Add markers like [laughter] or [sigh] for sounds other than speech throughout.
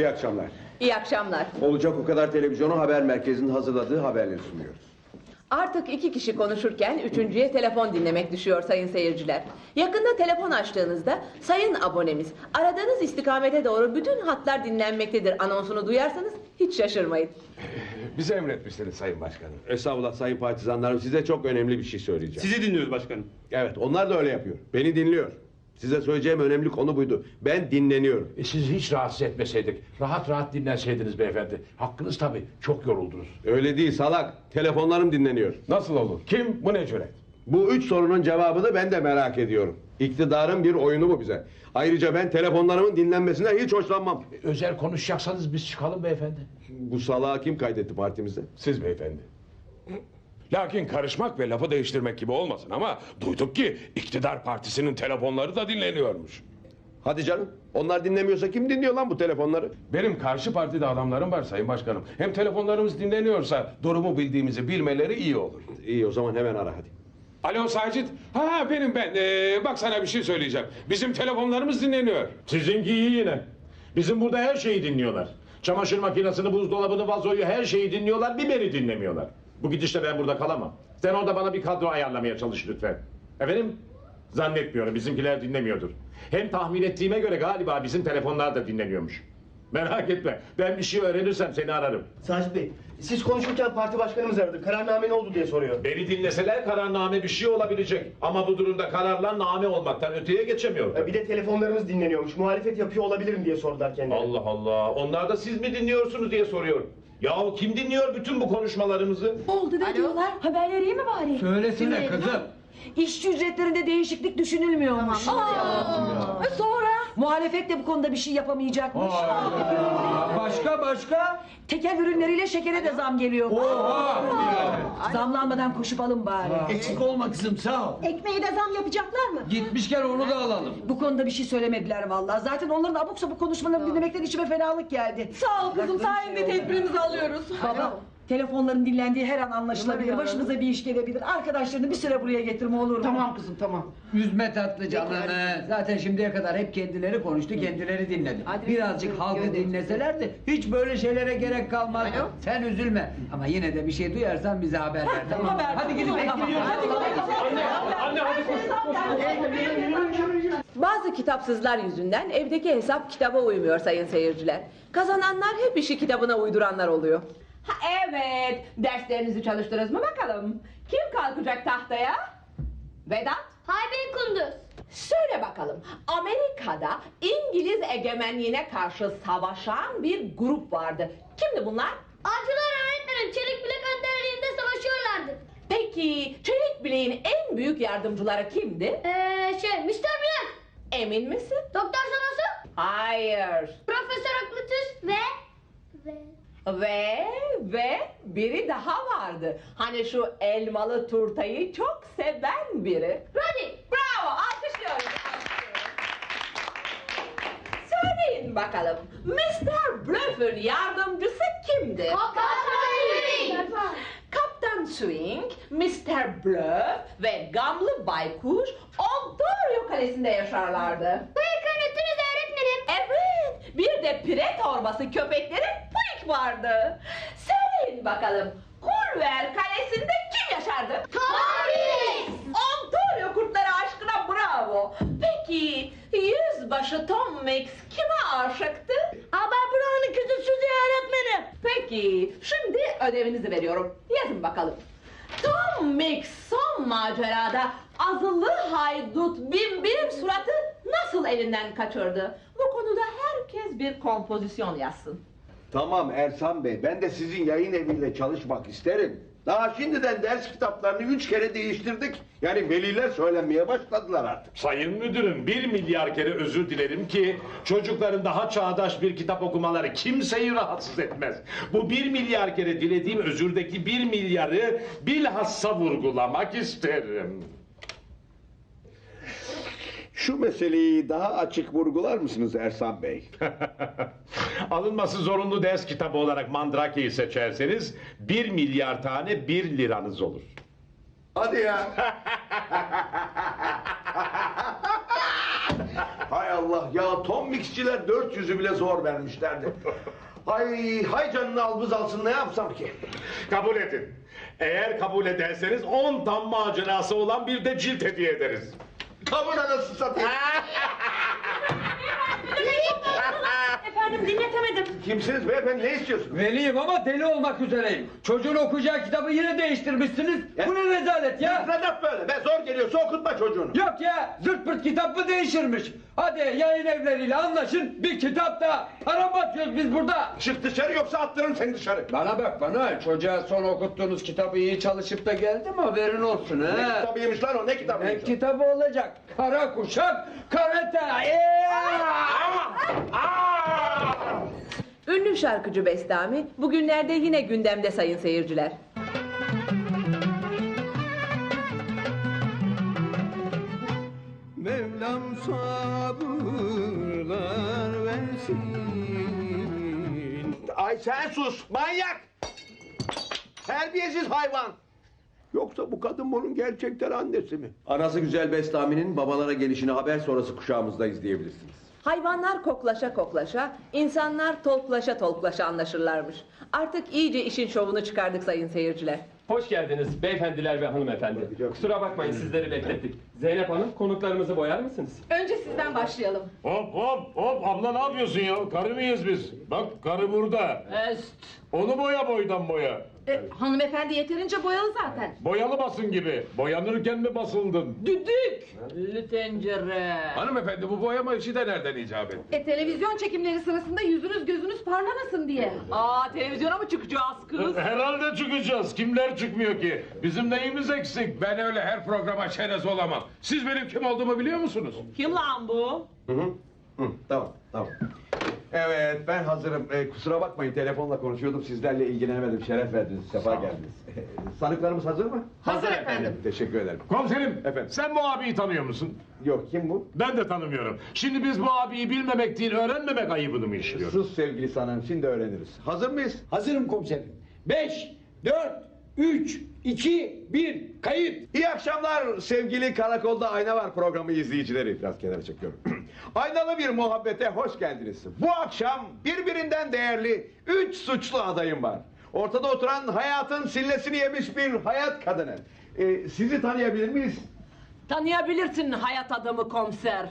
İyi akşamlar. İyi akşamlar. Olacak o kadar televizyonu haber merkezinin hazırladığı haberleri sunuyoruz. Artık iki kişi konuşurken üçüncüye telefon dinlemek düşüyor sayın seyirciler. Yakında telefon açtığınızda sayın abonemiz aradığınız istikamete doğru bütün hatlar dinlenmektedir anonsunu duyarsanız hiç şaşırmayın. [laughs] Bize emretmişsiniz Sayın Başkanım. Estağfurullah sayın partizanlarım size çok önemli bir şey söyleyeceğim. Sizi dinliyoruz başkanım. Evet onlar da öyle yapıyor. Beni dinliyor. Size söyleyeceğim önemli konu buydu. Ben dinleniyorum. E, sizi hiç rahatsız etmeseydik, rahat rahat dinlenseydiniz beyefendi. Hakkınız tabii, çok yoruldunuz. Öyle değil salak. Telefonlarım dinleniyor. Nasıl olur? Kim? Bu ne cüret? Bu üç sorunun cevabını ben de merak ediyorum. İktidarın bir oyunu bu bize. Ayrıca ben telefonlarımın dinlenmesinden hiç hoşlanmam. E, Özel konuşacaksanız biz çıkalım beyefendi. Bu salağı kim kaydetti partimizde? Siz beyefendi. Lakin karışmak ve lafı değiştirmek gibi olmasın ama duyduk ki iktidar partisinin telefonları da dinleniyormuş. Hadi canım. Onlar dinlemiyorsa kim dinliyor lan bu telefonları? Benim karşı partide adamlarım var Sayın Başkanım. Hem telefonlarımız dinleniyorsa durumu bildiğimizi bilmeleri iyi olur. İyi o zaman hemen ara hadi. Alo Sacit. Ha benim ben. Ee, bak sana bir şey söyleyeceğim. Bizim telefonlarımız dinleniyor. Sizinki iyi yine. Bizim burada her şeyi dinliyorlar. Çamaşır makinesini, buzdolabını, vazoyu her şeyi dinliyorlar. Bir beni dinlemiyorlar. Bu gidişle ben burada kalamam. Sen orada bana bir kadro ayarlamaya çalış lütfen. Efendim? Zannetmiyorum. Bizimkiler dinlemiyordur. Hem tahmin ettiğime göre galiba bizim telefonlar da dinleniyormuş. Merak etme. Ben bir şey öğrenirsem seni ararım. Sacit Bey, siz konuşurken parti başkanımız aradı. Kararname ne oldu diye soruyor. Beni dinleseler kararname bir şey olabilecek. Ama bu durumda kararlar name olmaktan öteye geçemiyor. Ya Bir de telefonlarımız dinleniyormuş. Muhalefet yapıyor olabilirim diye sordular kendileri. Allah Allah. Onlar da siz mi dinliyorsunuz diye soruyor. Yahu kim dinliyor bütün bu konuşmalarımızı? Ne oldu ne diyorlar? Haberleri iyi mi bari? Söylesene kızım. İşçi ücretlerinde değişiklik düşünülmüyormuş. Aa, sonra? Muhalefet de bu konuda bir şey yapamayacakmış. Aa, başka başka? Tekel ürünleriyle şekere de zam geliyor. Oha! Zamlanmadan koşup alın bari. Eksik olma kızım sağ ol. Ekmeği de zam yapacaklar mı? Gitmişken onu da alalım. Bu konuda bir şey söylemediler vallahi. Zaten onların abuk sabuk konuşmalarını dinlemekten içime fenalık geldi. Sağ ol kızım sayende tedbirimizi alıyoruz. Baba telefonların dinlendiği her an anlaşılabilir. Başımıza bir iş gelebilir. Arkadaşlarını bir süre buraya getirme olur mu? Tamam kızım tamam. Üzme tatlı canını. Zaten şimdiye kadar hep kendileri konuştu, kendileri dinledi. Birazcık halkı dinleselerdi hiç böyle şeylere gerek kalmaz. Sen üzülme. Ama yine de bir şey duyarsan bize haber ver tamam mı? Hadi gidip bekliyoruz. Anne hadi koş. Bazı kitapsızlar yüzünden evdeki hesap kitaba uymuyor sayın seyirciler. Kazananlar hep işi kitabına uyduranlar oluyor. Ha, evet, derslerinizi çalıştınız mı bakalım? Kim kalkacak tahtaya? Vedat? Haybin Kunduz. Söyle bakalım, Amerika'da İngiliz egemenliğine karşı savaşan bir grup vardı. Kimdi bunlar? Avcılar öğretmenim çelik bilek önderliğinde savaşıyorlardı. Peki, Çelik Bileğin en büyük yardımcıları kimdi? Eee şey Mr. Bilek, Emin misin? Doktor Sanosu, Hayır. Profesör Aklutus ve... ve... Ve ve biri daha vardı. Hani şu elmalı turtayı çok seven biri. Roddy. Bravo, alkışlıyoruz. Söyleyin bakalım, Mr. Bluff'ın yardımcısı kimdi? Kaptan Kaptan Swing, Mr. Bluff ve Gamlı Baykuş Ontario Kalesi'nde yaşarlardı. Bıyık öğretiniz öğretmenim. Evet, bir de pire torbası köpekleri Puik vardı. Söyleyin bakalım, Kulver Kalesi'nde kim yaşardı? Tom Ontario kurtları aşkına bravo. Peki, yüzbaşı Tom Mix kime aşıktı? Ama buranın kızı Suzi öğretmenim. Peki, şimdi ödevinizi veriyorum. Yazın bakalım. Tom Mix son macerada azılı haydut Bimbirim suratı nasıl elinden kaçırdı? Bu konuda herkes bir kompozisyon yazsın. Tamam Ersan Bey ben de sizin yayın eviyle çalışmak isterim. Daha şimdiden ders kitaplarını üç kere değiştirdik. Yani veliler söylenmeye başladılar artık. Sayın müdürüm bir milyar kere özür dilerim ki çocukların daha çağdaş bir kitap okumaları kimseyi rahatsız etmez. Bu bir milyar kere dilediğim özürdeki bir milyarı bilhassa vurgulamak isterim. Şu meseleyi daha açık vurgular mısınız Ersan Bey? [laughs] Alınması zorunlu ders kitabı olarak Mandrake'yi seçerseniz bir milyar tane bir liranız olur. Hadi ya. [laughs] Hay Allah. Ya Tom Mixçiler 400'ü bile zor vermişlerdi. Ay hay canını al buz alsın ne yapsam ki? Kabul edin. Eğer kabul ederseniz 10 tam macerası olan bir de cilt hediye ederiz. Como na nossa Efendim dinletemedim. Kimsiniz beyefendi ne istiyorsunuz? Veliyim ama deli olmak üzereyim. Çocuğun okuyacağı kitabı yine değiştirmişsiniz. Bu ne rezalet ya? Müfredat böyle be zor geliyorsa okutma çocuğunu. Yok ya zırt pırt kitap mı değişirmiş? Hadi yayın evleriyle anlaşın bir kitap da para batıyoruz biz burada. Çık dışarı yoksa attırırım seni dışarı. Bana bak bana çocuğa son okuttuğunuz kitabı iyi çalışıp da geldi mi haberin olsun Ne ha. kitabıymış lan o ne Ne kitabıymış? o? kitabı olacak? Kara kuşak, karate. Ee! Ünlü şarkıcı Bestami bugünlerde yine gündemde sayın seyirciler. Mevlam sabırlar versin. Ay sen sus manyak! Terbiyesiz hayvan! Yoksa bu kadın bunun gerçekten annesi mi? Anası Güzel Bestami'nin babalara gelişini haber sonrası kuşağımızda izleyebilirsiniz. Hayvanlar koklaşa koklaşa, insanlar tolklaşa tolklaşa anlaşırlarmış. Artık iyice işin şovunu çıkardık sayın seyirciler. Hoş geldiniz beyefendiler ve hanımefendi. Kusura bakmayın sizleri beklettik. Zeynep Hanım konuklarımızı boyar mısınız? Önce sizden başlayalım. Hop hop hop abla ne yapıyorsun ya? Karı mıyız biz? Bak karı burada. Öst. Onu boya boydan boya. E, hanımefendi yeterince boyalı zaten. Boyalı basın gibi. Boyanırken mi basıldın? Düdük. Lü tencere. Hanımefendi bu boyama işi de nereden icap etti? E televizyon çekimleri sırasında yüzünüz gözünüz parlamasın diye. Aa televizyona mı çıkacağız kız? Herhalde çıkacağız. Kimler çıkmıyor ki? Bizim neyimiz eksik? Ben öyle her programa çerez olamam. Siz benim kim olduğumu biliyor musunuz? Kim lan bu? Hı hı. Hı, tamam, tamam. Evet, ben hazırım. Ee, kusura bakmayın, telefonla konuşuyordum. Sizlerle ilgilenemedim. Şeref verdiniz, sefa geldiniz. Sanıklarımız hazır mı? Hazır efendim. Teşekkür ederim. Komiserim, Efendim? sen bu abiyi tanıyor musun? Yok, kim bu? Ben de tanımıyorum. Şimdi biz bu abiyi bilmemek değil, öğrenmemek ayıbını mı işliyoruz? Sus sevgili sanığım, şimdi öğreniriz. Hazır mıyız? Hazırım komiserim. Beş, dört, üç, iki, bir, kayıt. İyi akşamlar sevgili Karakolda Ayna Var programı izleyicileri. Biraz kenara çekiyorum. [clears throat] Aynalı bir muhabbete hoş geldiniz. Bu akşam birbirinden değerli üç suçlu adayım var. Ortada oturan hayatın sillesini yemiş bir hayat kadını. Ee, sizi tanıyabilir miyiz? Tanıyabilirsin hayat adamı komiser.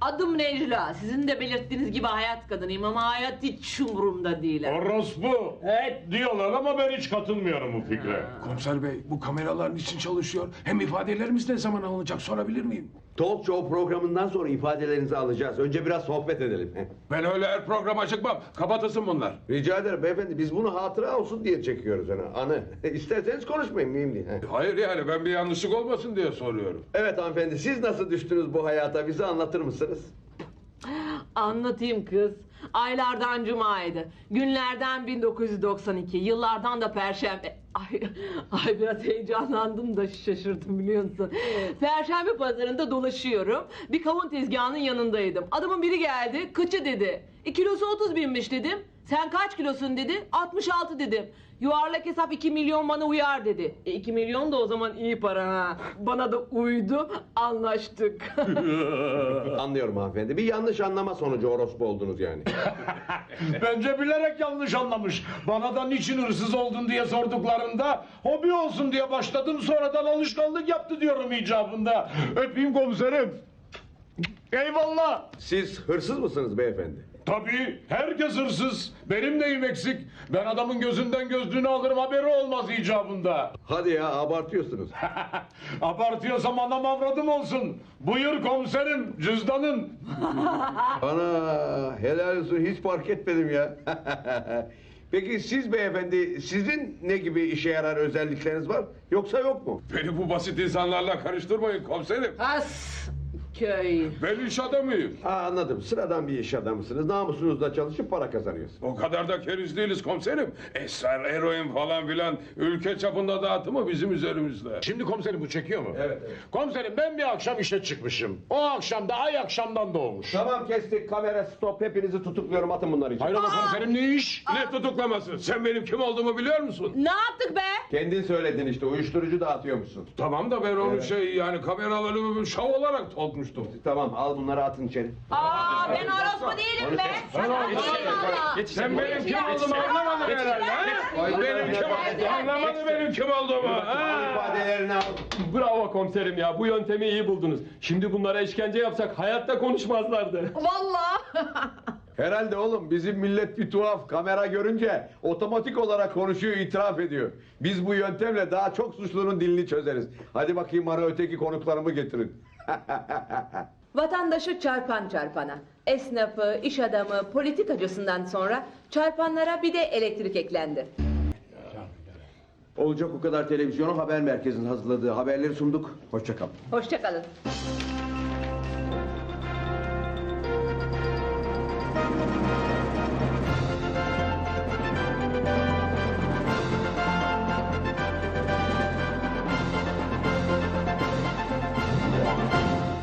Adım Necla. Sizin de belirttiğiniz gibi hayat kadınıyım ama hayat hiç umurumda değil. Orospu. Evet. Diyorlar ama ben hiç katılmıyorum bu fikre. Komiser bey bu kameraların için çalışıyor. Hem ifadelerimiz ne zaman alınacak sorabilir miyim? Talk Show programından sonra ifadelerinizi alacağız. Önce biraz sohbet edelim. [laughs] Ben öyle her programa çıkmam. Kapatasın bunlar. Rica ederim beyefendi. Biz bunu hatıra olsun diye çekiyoruz. Yani. Anı. [laughs] İsterseniz konuşmayın mühim değil. [laughs] Hayır yani ben bir yanlışlık olmasın diye soruyorum. Evet hanımefendi siz nasıl düştünüz bu hayata bize anlatır mısınız? Anlatayım kız. Aylardan cumaydı. Günlerden 1992. Yıllardan da perşembe. Ay, ay biraz heyecanlandım da şaşırdım biliyor musun? Perşembe pazarında dolaşıyorum. Bir kavun tezgahının yanındaydım. Adamın biri geldi. Kıçı dedi. E, kilosu 30 binmiş dedim. Sen kaç kilosun dedi. 66 dedim. Yuvarlak hesap 2 milyon bana uyar dedi. E 2 milyon da o zaman iyi para ha. Bana da uydu. Anlaştık. [laughs] Anlıyorum hanımefendi. Bir yanlış anlama sonucu orospu oldunuz yani. [laughs] Bence bilerek yanlış anlamış. Bana da niçin hırsız oldun diye sorduklarında hobi olsun diye başladım sonradan alışkanlık yaptı diyorum icabında. Öpeyim komiserim. Eyvallah. Siz hırsız mısınız beyefendi? Tabii herkes hırsız. Benim neyim eksik? Ben adamın gözünden gözlüğünü alırım haberi olmaz icabında. [laughs] Hadi ya abartıyorsunuz. [laughs] Abartıyorsam anam avradım olsun. Buyur komiserim cüzdanın. [laughs] Ana helal olsun hiç fark etmedim ya. Peki siz beyefendi sizin ne gibi işe yarar özellikleriniz var yoksa yok mu? Beni bu basit insanlarla karıştırmayın komiserim. As köy. Ben iş adamıyım. Ha anladım sıradan bir iş adamısınız namusunuzla çalışıp para kazanıyorsunuz. O kadar da keriz değiliz komiserim. Esrar, eroin falan filan ülke çapında dağıtımı bizim üzerimizde. Şimdi komiserim bu çekiyor mu? Evet, evet. Komiserim ben bir akşam işe çıkmışım. O akşam da ay akşamdan doğmuş. Tamam kestik kamera stop hepinizi tutukluyorum atın bunları için. Hayrola komiserim ne iş? Ne tutuklaması? Sen benim kim olduğumu biliyor musun? Ne yaptık be? Kendin söyledin işte uyuşturucu dağıtıyormuşsun. Tamam da ben onu şey yani kameraları şov olarak tolkmuş konuştum. Tamam al bunları atın içeri. Aa ben orospu değilim be. Sen benim kim olduğumu anlamadın herhalde ha? Benim kim olduğumu anlamadın benim kim olduğumu ha? İfadelerini al. Bravo komiserim ya bu yöntemi iyi buldunuz. Şimdi bunlara işkence yapsak hayatta konuşmazlardı. Vallahi. Herhalde oğlum bizim millet bir tuhaf kamera görünce otomatik olarak konuşuyor itiraf ediyor. Biz bu yöntemle daha çok suçlunun dilini çözeriz. Hadi bakayım bana öteki konuklarımı getirin. [laughs] Vatandaşı çarpan çarpana, esnafı, iş adamı, politikacısından sonra çarpanlara bir de elektrik eklendi. Olacak o kadar televizyonu haber merkezinin hazırladığı haberleri sunduk. Hoşça kal. Hoşçakalın.